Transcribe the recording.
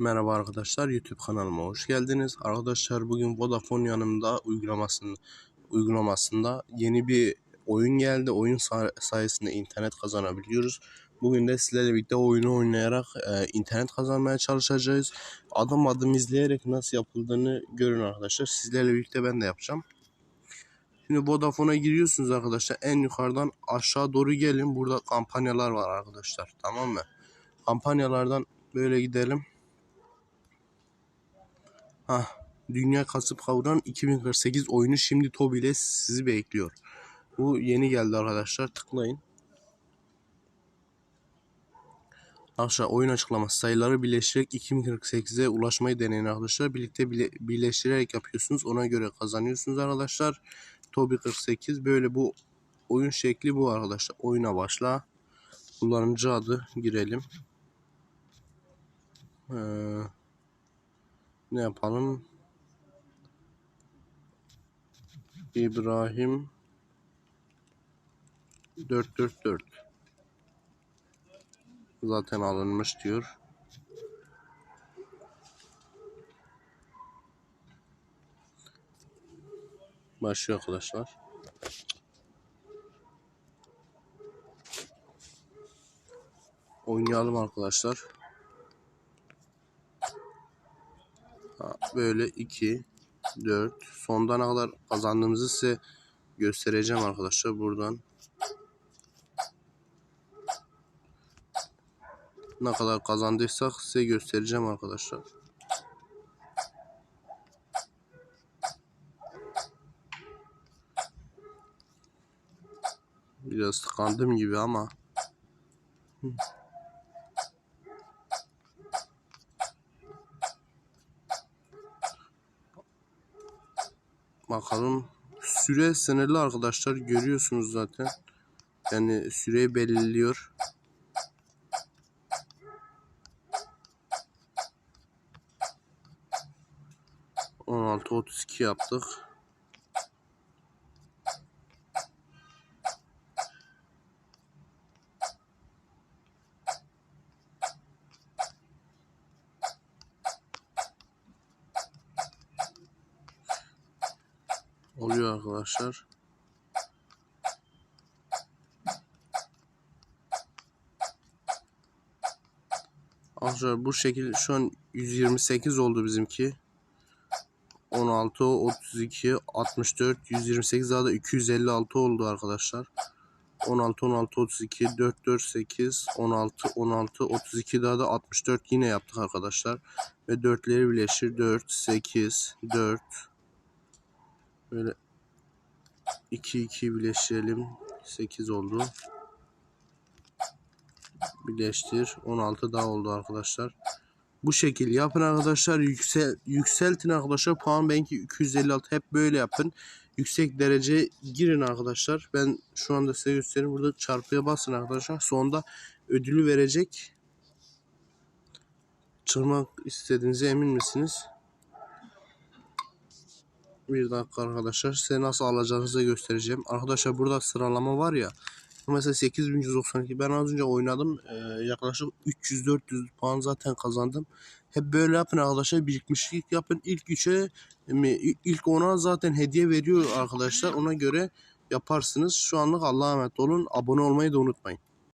Merhaba arkadaşlar YouTube kanalıma hoş geldiniz. Arkadaşlar bugün Vodafone yanımda uygulamasında uygulamasında yeni bir oyun geldi. Oyun say- sayesinde internet kazanabiliyoruz. Bugün de sizlerle birlikte oyunu oynayarak e, internet kazanmaya çalışacağız. Adım adım izleyerek nasıl yapıldığını görün arkadaşlar. Sizlerle birlikte ben de yapacağım. Şimdi Vodafone'a giriyorsunuz arkadaşlar. En yukarıdan aşağı doğru gelin. Burada kampanyalar var arkadaşlar. Tamam mı? Kampanyalardan böyle gidelim. Hah, Dünya Kasıp Kavuran 2048 oyunu şimdi Tobi ile sizi bekliyor. Bu yeni geldi arkadaşlar. Tıklayın. Arkadaşlar oyun açıklaması sayıları birleştirerek 2048'e ulaşmayı deneyin arkadaşlar. Birlikte bile, birleştirerek yapıyorsunuz. Ona göre kazanıyorsunuz arkadaşlar. Tobi 48 böyle bu oyun şekli bu arkadaşlar. Oyuna başla. Kullanıcı adı girelim. Ee, ne yapalım? İbrahim 444 zaten alınmış diyor. Başlıyor arkadaşlar. Oynayalım arkadaşlar. Böyle 2 4 sonda ne kadar kazandığımızı size göstereceğim arkadaşlar buradan. Ne kadar kazandıysak size göstereceğim arkadaşlar. Biraz tıkandım gibi ama. Bakalım. Süre sınırlı arkadaşlar. Görüyorsunuz zaten. Yani süreyi belirliyor. On altı otuz iki yaptık. Oluyor arkadaşlar. Arkadaşlar bu şekilde şu an 128 oldu bizimki. 16, 32, 64, 128 daha da 256 oldu arkadaşlar. 16, 16, 32, 4, 4, 8, 16, 16, 32 daha da 64 yine yaptık arkadaşlar. Ve 4'leri birleştir. 4, 8, 4, Böyle 2 2 birleştirelim. 8 oldu. Birleştir. 16 daha oldu arkadaşlar. Bu şekil yapın arkadaşlar. Yüksel, yükseltin arkadaşlar. Puan benki 256. Hep böyle yapın. Yüksek derece girin arkadaşlar. Ben şu anda size göstereyim. Burada çarpıya basın arkadaşlar. Sonunda ödülü verecek. Çıkmak istediğinize emin misiniz? Bir dakika arkadaşlar size nasıl alacağınızı göstereceğim. Arkadaşlar burada sıralama var ya. Mesela 8192 ben az önce oynadım. Ee, yaklaşık 300-400 puan zaten kazandım. Hep böyle yapın arkadaşlar. Birikmişlik yapın. İlk 3'e ilk 10'a zaten hediye veriyor arkadaşlar. Ona göre yaparsınız. Şu anlık Allah'a emanet olun. Abone olmayı da unutmayın.